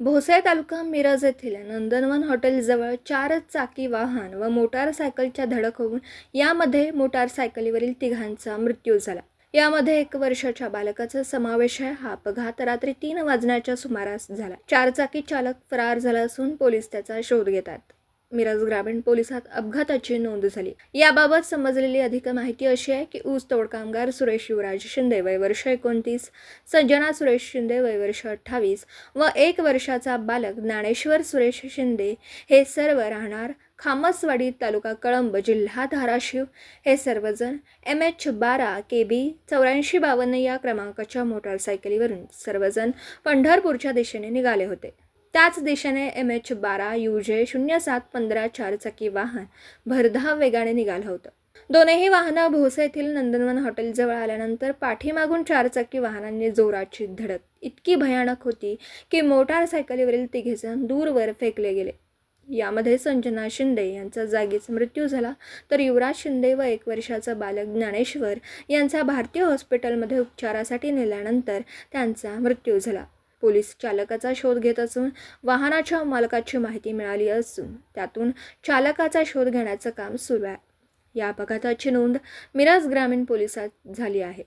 भोसे तालुका मिरज येथील नंदनवन हॉटेलजवळ चार चाकी वाहन व मोटारसायकलच्या धडक होऊन यामध्ये मोटारसायकलीवरील तिघांचा मृत्यू झाला. यामध्ये एक वर्षाच्या बालकाचा समावेश आहे. हा अपघात रात्री तीन वाजण्याच्या सुमारास झाला. चारचाकी चालक फरार झाला असून पोलीस त्याचा शोध घेतात. मिरज ग्रामीण पोलिसात अपघाताची नोंद झाली. याबाबत समजलेली अधिक माहिती अशी आहे की ऊस तोड कामगार सुरेश युवराज शिंदे वय वर्ष एकोणतीस संजना सुरेश शिंदे वय वर्ष अठ्ठावीस व एक वर्षाचा बालक ज्ञानेश्वर सुरेश शिंदे हे सर्व राहणार खामसवाडी तालुका कळंब जिल्हा धाराशिव. हे सर्वजण एम एच बारा के बी चौऱ्याऐंशी बावन्न या क्रमांकाच्या मोटारसायकलीवरून सर्वजण पंढरपूरच्या दिशेने निघाले होते. त्याच दिशेने एम एच बारा यू जे शून्य सात पंधरा चारचाकी वाहन भरधाव वेगाने निघालं होतं. दोनही वाहनं भोसे येथील नंदनवन हॉटेलजवळ आल्यानंतर पाठीमागून चारचाकी वाहनांनी जोराची धडक. इतकी भयानक होती की मोटारसायकलीवरील तिघेजण दूरवर फेकले गेले. यामध्ये संजना शिंदे यांचा जागीच मृत्यू झाला. तर युवराज शिंदे व एक वर्षाचा बालक ज्ञानेश्वर यांचा भारतीय हॉस्पिटलमध्ये उपचारासाठी नेल्यानंतर त्यांचा मृत्यू झाला. पोलीस चालकाचा शोध घेत असून वाहनाच्या मालकाची माहिती मिळाली असून त्यातून चालकाचा शोध घेण्याचं काम सुरू आहे. या अपघाताची नोंद मिरज ग्रामीण पोलिसात झाली आहे.